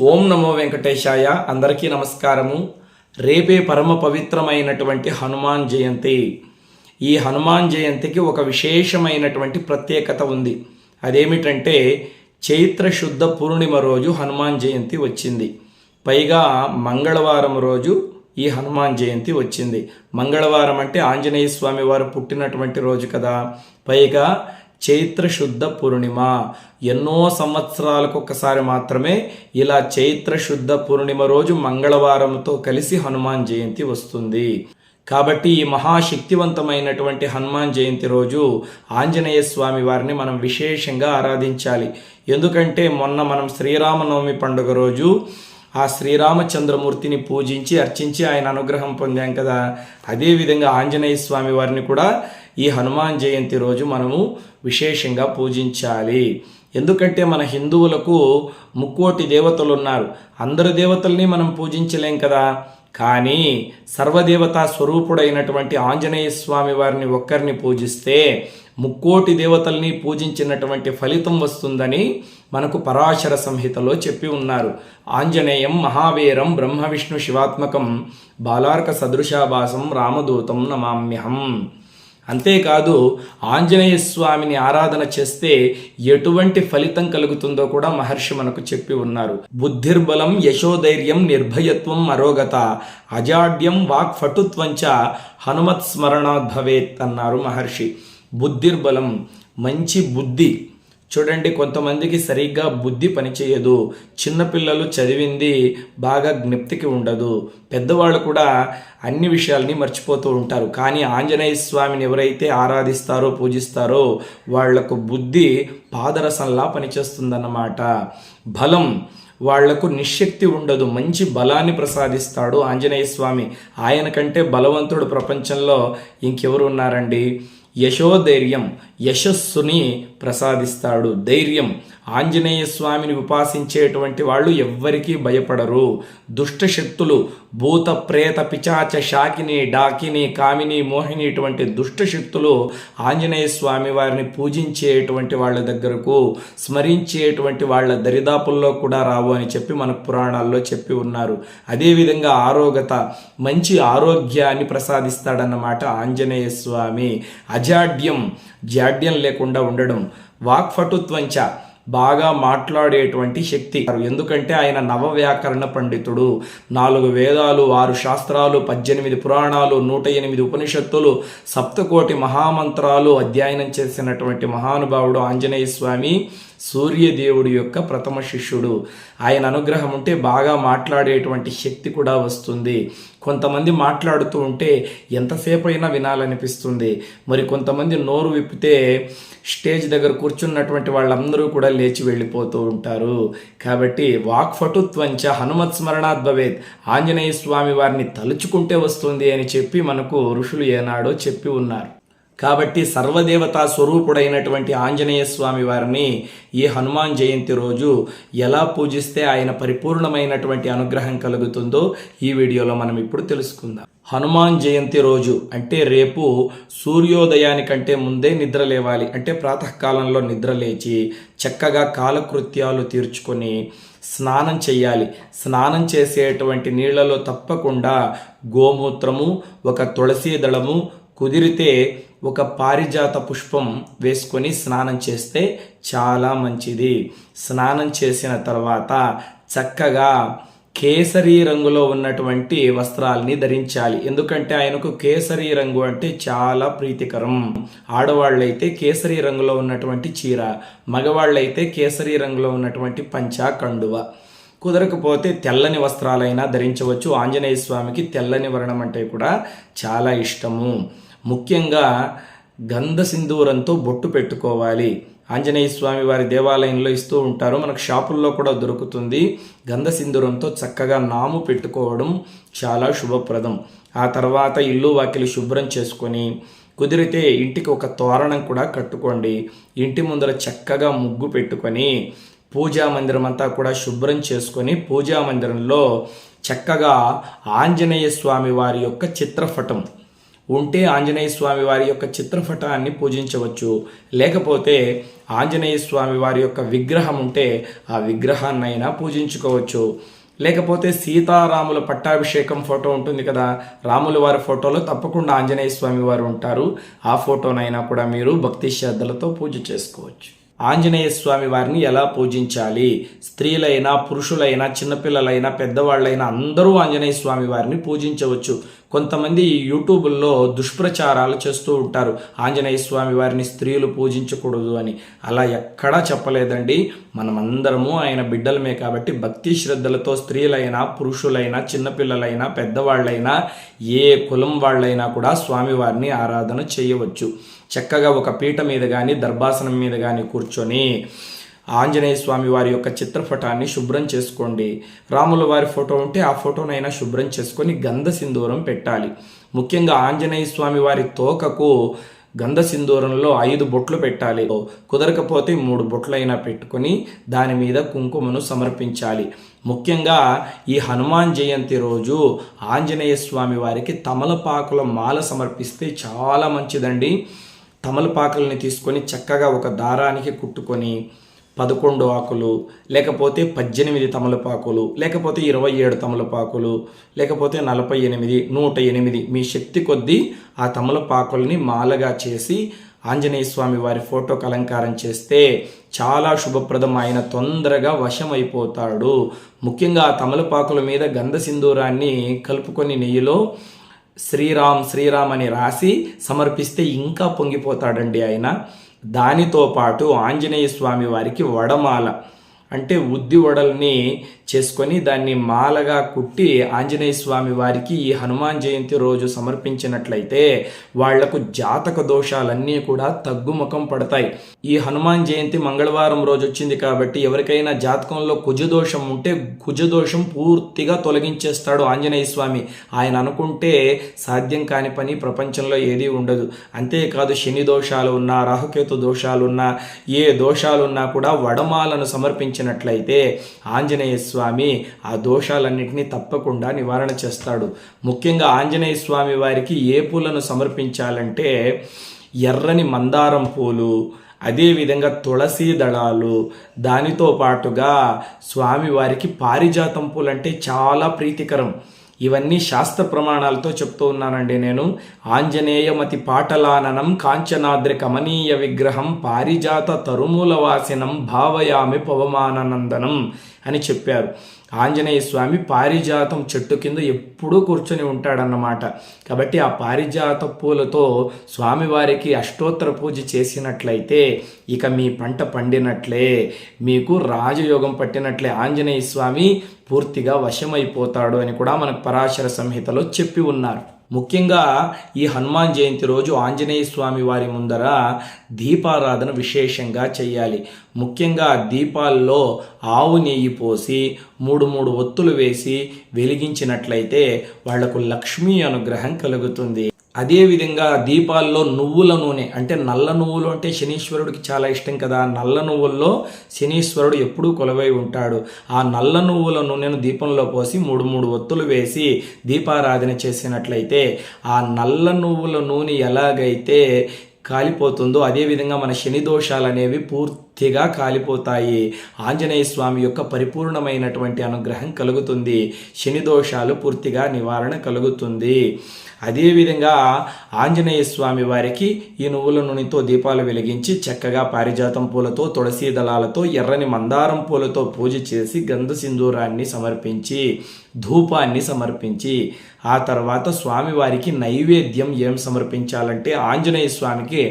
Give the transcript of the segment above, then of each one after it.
ఓం నమో వెంకటేశాయ. అందరికీ నమస్కారము. రేపే పరమ పవిత్రమైనటువంటి హనుమాన్ జయంతి. ఈ హనుమాన్ జయంతికి ఒక విశేషమైనటువంటి ప్రత్యేకత ఉంది. అదేమిటంటే చైత్ర శుద్ధ పూర్ణిమ రోజు హనుమాన్ జయంతి వచ్చింది. పైగా మంగళవారం రోజు ఈ హనుమాన్ జయంతి వచ్చింది. మంగళవారం అంటే ఆంజనేయ స్వామి వారు పుట్టినటువంటి రోజు కదా. పైగా చైత్ర శుద్ధ పూర్ణిమ ఎన్నో సంవత్సరాలకు ఒకసారి మాత్రమే ఇలా చైత్రశుద్ధ పూర్ణిమ రోజు మంగళవారంతో కలిసి హనుమాన్ జయంతి వస్తుంది. కాబట్టి ఈ మహాశక్తివంతమైనటువంటి హనుమాన్ జయంతి రోజు ఆంజనేయ స్వామి వారిని మనం విశేషంగా ఆరాధించాలి. ఎందుకంటే మొన్న మనం శ్రీరామనవమి పండుగ రోజు ఆ శ్రీరామచంద్రమూర్తిని పూజించి అర్చించి ఆయన అనుగ్రహం పొందాం కదా. అదేవిధంగా ఆంజనేయ స్వామి వారిని కూడా ఈ హనుమాన్ జయంతి రోజు మనము విశేషంగా పూజించాలి. ఎందుకంటే మన హిందువులకు ముక్కోటి దేవతలు ఉన్నారు. అందరు దేవతల్ని మనం పూజించలేం కదా. కానీ సర్వదేవతా స్వరూపుడైనటువంటి ఆంజనేయ స్వామి వారిని ఒక్కరిని పూజిస్తే ముక్కోటి దేవతల్ని పూజించినటువంటి ఫలితం వస్తుందని మనకు పరాశర సంహితలో చెప్పి ఉన్నారు. ఆంజనేయం మహావీరం బ్రహ్మ విష్ణు శివాత్మకం బాలార్క సదృశాభాసం రామదూతం నమామ్యహం. అంతేకాదు ఆంజనేయ స్వామిని ఆరాధన చేస్తే ఎటువంటి ఫలితం కలుగుతుందో కూడా మహర్షి మనకు చెప్పి ఉన్నారు. బుద్ధిర్బలం యశోధైర్యం నిర్భయత్వం అరోగత అజాడ్యం వాక్ఫటుత్వంచ హనుమత్ స్మరణాద్ భవేత్ అన్నారు మహర్షి. బుద్ధిర్బలం మంచి బుద్ధి చూడండి కొంతమందికి సరిగ్గా బుద్ధి పనిచేయదు. చిన్నపిల్లలు చదివింది బాగా జ్ఞప్తికి ఉండదు. పెద్దవాళ్ళు కూడా అన్ని విషయాల్ని మర్చిపోతూ ఉంటారు. కానీ ఆంజనేయ స్వామిని ఎవరైతే ఆరాధిస్తారో పూజిస్తారో వాళ్ళకు బుద్ధి పాదరసంలా పనిచేస్తుందన్నమాట. బలం వాళ్ళకు నిశ్శక్తి ఉండదు. మంచి బలాన్ని ప్రసాదిస్తాడు ఆంజనేయ స్వామి. ఆయన కంటే బలవంతుడు ప్రపంచంలో ఇంకెవరు ఉన్నారండి? యశోధైర్యం యశస్సుని ప్రసాదిస్తాడు. ధైర్యం. ఆంజనేయ స్వామిని ఉపాసించేటువంటి వాళ్ళు ఎవ్వరికీ భయపడరు. దుష్ట శక్తులు భూత ప్రేత పిచాచ షాకిని డాకిని కామిని మోహిని ఇటువంటి దుష్ట శక్తులు ఆంజనేయ స్వామి వారిని పూజించేటువంటి వాళ్ళ దగ్గరకు స్మరించేటువంటి వాళ్ళ దరిదాపుల్లో కూడా రావు అని చెప్పి మన పురాణాల్లో చెప్పి ఉన్నారు. అదేవిధంగా ఆరోగ్యత మంచి ఆరోగ్యాన్ని ప్రసాదిస్తాడన్నమాట ఆంజనేయ స్వామి. అజాడ్యం. జాడ్యం లేకుండా ఉండడం. వాక్ఫటుత్వంచ బాగా మాట్లాడేటువంటి శక్తి. ఎందుకంటే ఆయన నవ వ్యాకరణ పండితుడు. నాలుగు వేదాలు ఆరు శాస్త్రాలు పద్దెనిమిది పురాణాలు నూట ఎనిమిది ఉపనిషత్తులు సప్తకోటి మహామంత్రాలు అధ్యయనం చేసినటువంటి మహానుభావుడు ఆంజనేయ స్వామి సూర్యదేవుడి యొక్క ప్రథమ శిష్యుడు. ఆయన అనుగ్రహం ఉంటే బాగా మాట్లాడేటువంటి శక్తి కూడా వస్తుంది. కొంతమంది మాట్లాడుతూ ఉంటే ఎంతసేపు అయినా వినాలనిపిస్తుంది. మరి కొంతమంది నోరు విప్పితే స్టేజ్ దగ్గర కూర్చున్నటువంటి వాళ్ళందరూ కూడా లేచి వెళ్ళిపోతూ ఉంటారు. కాబట్టి వాక్ఫటుత్వంచ హనుమత్ స్మరణాత్ భవేత్. ఆంజనేయ స్వామి వారిని తలుచుకుంటే వస్తుంది అని చెప్పి మనకు ఋషులు ఏనాడో చెప్పి ఉన్నారు. కాబట్టి సర్వదేవతా స్వరూపుడైనటువంటి ఆంజనేయ స్వామి వారిని ఈ హనుమాన్ జయంతి రోజు ఎలా పూజిస్తే ఆయన పరిపూర్ణమైనటువంటి అనుగ్రహం కలుగుతుందో ఈ వీడియోలో మనం ఇప్పుడు తెలుసుకుందాం. హనుమాన్ జయంతి రోజు అంటే రేపు సూర్యోదయానికంటే ముందే నిద్ర లేవాలి. అంటే ప్రాతకాలంలో నిద్ర లేచి చక్కగా కాలకృత్యాలు తీర్చుకొని స్నానం చేయాలి. స్నానం చేసేటువంటి నీళ్ళలో తప్పకుండా గోమూత్రము ఒక తులసీ దళము కుదిరితే ఒక పారిజాత పుష్పం వేసుకొని స్నానం చేస్తే చాలా మంచిది. స్నానం చేసిన తర్వాత చక్కగా కేసరి రంగులో ఉన్నటువంటి వస్త్రాల్ని ధరించాలి. ఎందుకంటే ఆయనకు కేసరి రంగు అంటే చాలా ప్రీతికరం. ఆడవాళ్ళైతే కేసరి రంగులో ఉన్నటువంటి చీర మగవాళ్ళైతే కేసరి రంగులో ఉన్నటువంటి పంచా కండువ. కుదరకపోతే తెల్లని వస్త్రాలైనా ధరించవచ్చు. ఆంజనేయ స్వామికి తెల్లని వర్ణం అంటే కూడా చాలా ఇష్టము. ముఖ్యంగా గంధ సింధూరంతో బొట్టు పెట్టుకోవాలి. ఆంజనేయ స్వామి వారి దేవాలయంలో ఇస్తూ ఉంటారు. మనకు షాపుల్లో కూడా దొరుకుతుంది. గంధ సింధూరంతో చక్కగా నాము పెట్టుకోవడం చాలా శుభప్రదం. ఆ తర్వాత ఇల్లు వాకిలి శుభ్రం చేసుకొని కుదిరితే ఇంటికి ఒక తోరణం కూడా కట్టుకోండి. ఇంటి ముందర చక్కగా ముగ్గు పెట్టుకొని పూజా మందిరం అంతా కూడా శుభ్రం చేసుకొని పూజా మందిరంలో చక్కగా ఆంజనేయ స్వామి వారి యొక్క చిత్రపటం ఉంటే ఆంజనేయ స్వామి వారి యొక్క చిత్రపటాన్ని పూజించవచ్చు. లేకపోతే ఆంజనేయ స్వామి వారి యొక్క విగ్రహం ఉంటే ఆ విగ్రహాన్నైనా పూజించుకోవచ్చు. లేకపోతే సీతారాముల పట్టాభిషేకం ఫోటో ఉంటుంది కదా రాముల వారి ఫోటోలో తప్పకుండా ఆంజనేయ స్వామి వారు ఉంటారు. ఆ ఫోటోనైనా కూడా మీరు భక్తి శ్రద్ధలతో పూజ చేసుకోవచ్చు. ఆంజనేయ స్వామి వారిని ఎలా పూజించాలి? స్త్రీలైనా పురుషులైనా చిన్నపిల్లలైనా పెద్దవాళ్ళైనా అందరూ ఆంజనేయ స్వామి వారిని పూజించవచ్చు. కొంతమంది యూట్యూబ్లో దుష్ప్రచారాలు చేస్తూ ఉంటారు. ఆంజనేయ స్వామి వారిని స్త్రీలు పూజించకూడదు అని. అలా ఎక్కడా చెప్పలేదండి. మనమందరము ఆయన బిడ్డలమే కాబట్టి భక్తి శ్రద్ధలతో స్త్రీలైనా పురుషులైనా చిన్నపిల్లలైనా పెద్దవాళ్ళైనా ఏ కులం వాళ్ళైనా కూడా స్వామివారిని ఆరాధన చేయవచ్చు. చక్కగా ఒక పీట మీద కానీ దర్భాసనం మీద కానీ కూర్చొని ఆంజనేయ స్వామి వారి యొక్క చిత్రపటాన్ని శుభ్రం చేసుకోండి. రాముల వారి ఫోటో ఉంటే ఆ ఫోటోనైనా శుభ్రం చేసుకొని గంధ సింధూరం పెట్టాలి. ముఖ్యంగా ఆంజనేయ స్వామి వారి తోకకు గంధ సింధూరంలో ఐదు బొట్లు పెట్టాలి. కుదరకపోతే మూడు బొట్లైనా పెట్టుకొని దాని మీద కుంకుమను సమర్పించాలి. ముఖ్యంగా ఈ హనుమాన్ జయంతి రోజు ఆంజనేయ స్వామి వారికి తమలపాకుల మాల సమర్పిస్తే చాలా మంచిదండి. తమలపాకుల్ని తీసుకొని చక్కగా ఒక దారానికి కుట్టుకొని పదకొండు ఆకులు లేకపోతే పద్దెనిమిది తమలపాకులు లేకపోతే ఇరవై ఏడు తమలపాకులు లేకపోతే నలభై ఎనిమిది నూట ఎనిమిది మీ శక్తి కొద్దీ ఆ తమలపాకుల్ని మాలగా చేసి ఆంజనేయ స్వామి వారి ఫోటోకి అలంకారం చేస్తే చాలా శుభప్రదం ఆయన తొందరగా వశమైపోతాడు. ముఖ్యంగా ఆ తమలపాకుల మీద గంధ సింధూరాన్ని కలుపుకొని నెయ్యిలో శ్రీరామ్ శ్రీరామ్ అని రాసి సమర్పిస్తే ఇంకా పొంగిపోతాడండి ఆయన. దానితో పాటు ఆంజనేయ స్వామి వారికి వడమాల. అంటే ఉద్ది వడల్ని చేసుకొని దాన్ని మాలగా కుట్టి ఆంజనేయ స్వామి వారికి ఈ హనుమాన్ జయంతి రోజు సమర్పించినట్లయితే వాళ్ళకు జాతక దోషాలన్నీ కూడా తగ్గుముఖం పడతాయి. ఈ హనుమాన్ జయంతి మంగళవారం రోజు వచ్చింది కాబట్టి ఎవరికైనా జాతకంలో కుజదోషం ఉంటే కుజదోషం పూర్తిగా తొలగించేస్తాడు ఆంజనేయ స్వామి. ఆయన అనుకుంటే సాధ్యం కాని పని ప్రపంచంలో ఏదీ ఉండదు. అంతేకాదు శని దోషాలు ఉన్నా రాహుకేతు దోషాలున్నా ఏ దోషాలున్నా కూడా వడమాలను సమర్పించినట్లయితే ఆంజనేయ స్వామి ఆ దోషాలన్నింటినీ తప్పకుండా నివారణ చేస్తాడు. ముఖ్యంగా ఆంజనేయ స్వామి వారికి ఏ పూలను సమర్పించాలంటే ఎర్రని మందారం పూలు అదేవిధంగా తులసి దళాలు దానితో పాటుగా స్వామివారికి పారిజాతం పూలు అంటే చాలా ప్రీతికరం. ఇవన్నీ శాస్త్ర ప్రమాణాలతో చెప్తూ ఉన్నానండి నేను. ఆంజనేయమతి పాటలాననం కాంచనాద్రి కమనీయ విగ్రహం పారిజాత తరుమూల వాసినం భావయామి పవమానందనం అని చెప్పారు. ఆంజనేయ స్వామి పారిజాతం చెట్టు కింద ఎప్పుడూ కూర్చొని ఉంటాడన్నమాట. కాబట్టి ఆ పారిజాత పూలతో స్వామివారికి అష్టోత్తర పూజ చేసినట్లయితే ఇక మీ పంట పండినట్లే మీకు రాజయోగం పట్టినట్లే ఆంజనేయ స్వామి పూర్తిగా వశమైపోతాడు అని కూడా మనకు పరాశర సంహితలో చెప్పి ఉన్నారు. ముఖ్యంగా ఈ హనుమాన్ జయంతి రోజు ఆంజనేయ స్వామి వారి ముందర దీపారాధన విశేషంగా చేయాలి ముఖ్యంగా దీపాల్లో ఆవు నెయ్యి పోసి మూడు మూడు ఒత్తులు వేసి వెలిగించినట్లయితే వాళ్ళకు లక్ష్మీ అనుగ్రహం కలుగుతుంది. అదేవిధంగా దీపాల్లో నువ్వుల నూనె అంటే నల్ల నువ్వులు అంటే శనీశ్వరుడికి చాలా ఇష్టం కదా నల్ల నువ్వుల్లో శనీశ్వరుడు ఎప్పుడూ కొలవై ఉంటాడు. ఆ నల్ల నువ్వుల నూనెను దీపంలో పోసి మూడు మూడు ఒత్తులు వేసి దీపారాధన చేసినట్లయితే ఆ నల్ల నువ్వుల నూనె ఎలాగైతే కాలిపోతుందో అదేవిధంగా మన శని దోషాలు అనేవి పూర్తి పూర్తిగా కాలిపోతాయి. ఆంజనేయ స్వామి యొక్క పరిపూర్ణమైనటువంటి అనుగ్రహం కలుగుతుంది. శని దోషాలు పూర్తిగా నివారణ కలుగుతుంది. అదేవిధంగా ఆంజనేయ స్వామి వారికి ఈ నువ్వుల నూనెతో దీపాలు వెలిగించి చక్కగా పారిజాతం పూలతో తులసీ దళాలతో ఎర్రని మందారం పూలతో పూజ చేసి గంధ సింధూరాన్ని సమర్పించి ధూపాన్ని సమర్పించి ఆ తర్వాత స్వామివారికి నైవేద్యం ఏం సమర్పించాలంటే ఆంజనేయ స్వామికి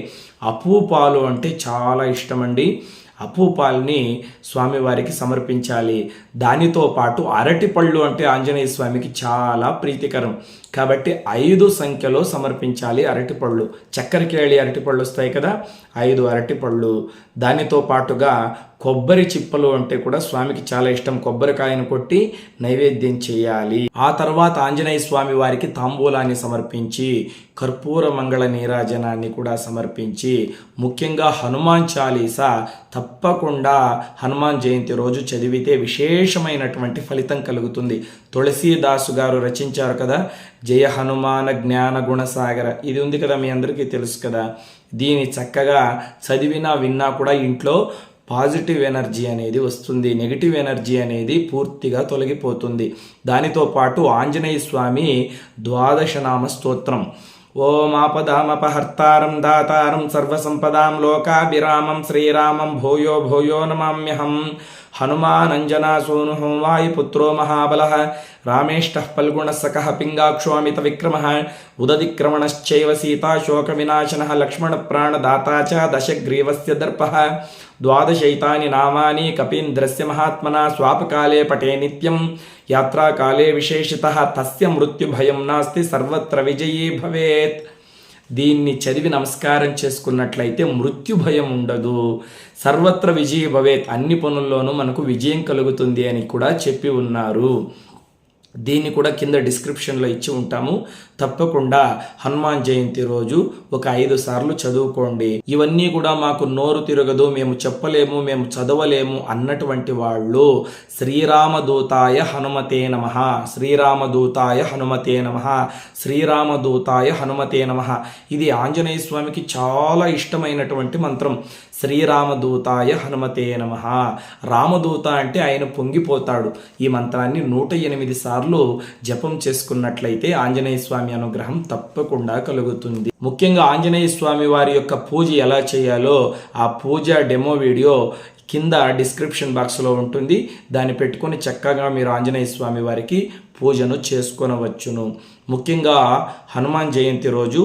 అపూపాలు అంటే చాలా ఇష్టమండి. అపూపాల్ని స్వామివారికి సమర్పించాలి. దానితో పాటు అరటిపళ్ళు అంటే ఆంజనేయ స్వామికి చాలా ప్రీతికరం. కాబట్టి ఐదు సంఖ్యలో సమర్పించాలి అరటిపళ్ళు చక్కెరకేళి అరటిపళ్ళు వస్తాయి కదా? ఐదు అరటిపళ్ళు దానితో పాటుగా కొబ్బరి చిప్పలు అంటే కూడా స్వామికి చాలా ఇష్టం. కొబ్బరికాయను కొట్టి నైవేద్యం చేయాలి. ఆ తర్వాత ఆంజనేయ స్వామి వారికి తాంబూలాన్ని సమర్పించి కర్పూర మంగళ నీరాజనాన్ని కూడా సమర్పించి ముఖ్యంగా హనుమాన్ చాలీసా తప్పకుండా హనుమాన్ జయంతి రోజు చదివితే విశేషమైనటువంటి ఫలితం కలుగుతుంది. తులసీదాసు గారు రచించారు కదా జయ హనుమాన జ్ఞాన గుణసాగర. ఇది ఉంది కదా మీ అందరికీ తెలుసు కదా. దీని చక్కగా చదివినా విన్నా కూడా ఇంట్లో పాజిటివ్ ఎనర్జీ అనేది వస్తుంది. నెగిటివ్ ఎనర్జీ అనేది పూర్తిగా తొలగిపోతుంది. దానితో పాటు ఆంజనేయ స్వామి ద్వాదశనామ స్తోత్రం. ఓమాపదామపహర్తారం దాతారం సర్వసంపదాం లోకాభిరామం శ్రీరామం భూయో భూయో నమామ్యహం. హనుమానంజనాసూను వాయుపుత్రో మహాబల రామేష్ట ఫల్గుణసక పింగాక్షోమిత విక్రమ ఉదదిక్రమణశ్చైవ సీతాశోక వినాశన లక్ష్మణ ప్రాణదాత చ దశగ్రీవస్య దర్ప ద్వాదశైతాని నామాని కపీంద్రస్య మహాత్మన స్వాపకాలే పటే నిత్యం యాత్రాకాలే విశేషిత తస్య మృత్యుభయం నాస్తి సర్వత్ర విజయీ భవేత్ దీన్ని చదివి నమస్కారం చేసుకున్నట్లయితే మృత్యు భయం ఉండదు. సర్వత్ర విజయ భవేత్. అన్ని పనుల్లోనూ మనకు విజయం కలుగుతుంది అని కూడా చెప్పి ఉన్నారు. దీన్ని కూడా కింద డిస్క్రిప్షన్లో ఇచ్చి ఉంటాము. తప్పకుండా హనుమాన్ జయంతి రోజు ఒక ఐదు సార్లు చదువుకోండి. ఇవన్నీ కూడా మాకు నోరు తిరగదు మేము చెప్పలేము మేము చదవలేము అన్నటువంటి వాళ్ళు శ్రీరామదూతాయ హనుమతే నమ. శ్రీరామదూతాయ హనుమతే నమ. శ్రీరామదూతాయ హనుమతే నమ. ఇది ఆంజనేయ స్వామికి చాలా ఇష్టమైనటువంటి మంత్రం. శ్రీరామదూతాయ హనుమతే నమ. రామదూత అంటే ఆయన పొంగిపోతాడు. ఈ మంత్రాన్ని నూట ఎనిమిది సార్లు జపం చేసుకున్నట్లయితే ఆంజనేయ స్వామి అనుగ్రహం తప్పకుండా కలుగుతుంది. ముఖ్యంగా ఆంజనేయ స్వామి వారి యొక్క పూజ ఎలా చేయాలో ఆ పూజ డెమో వీడియో కింద డిస్క్రిప్షన్ బాక్స్లో ఉంటుంది. దాన్ని పెట్టుకొని చక్కగా మీరు ఆంజనేయ స్వామి వారికి పూజను చేసుకొనవచ్చును. ముఖ్యంగా హనుమాన్ జయంతి రోజు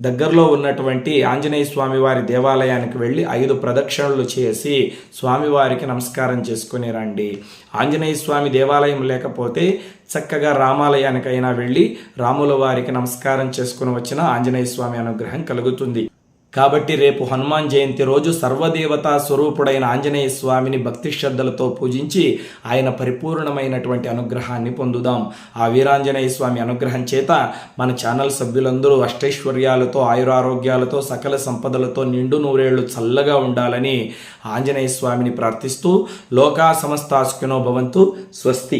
దగ్గరలో ఉన్నటువంటి ఆంజనేయ స్వామి వారి దేవాలయానికి వెళ్ళి ఐదు ప్రదక్షిణలు చేసి స్వామివారికి నమస్కారం చేసుకుని రండి. ఆంజనేయ స్వామి దేవాలయం లేకపోతే చక్కగా రామాలయానికైనా వెళ్ళి రాముల వారికి నమస్కారం చేసుకుని వచ్చిన ఆంజనేయ స్వామి అనుగ్రహం కలుగుతుంది. కాబట్టి రేపు హనుమాన్ జయంతి రోజు సర్వదేవతా స్వరూపుడైన ఆంజనేయ స్వామిని భక్తి శ్రద్ధలతో పూజించి ఆయన పరిపూర్ణమైనటువంటి అనుగ్రహాన్ని పొందుదాం. ఆ వీరాంజనేయ స్వామి అనుగ్రహం చేత మన ఛానల్ సభ్యులందరూ అష్టైశ్వర్యాలతో ఆయురారోగ్యాలతో సకల సంపదలతో నిండు నూరేళ్ళు చల్లగా ఉండాలని ఆంజనేయ స్వామిని ప్రార్థిస్తూ లోకా సమస్తాస్కినో భవంతు స్వస్తి.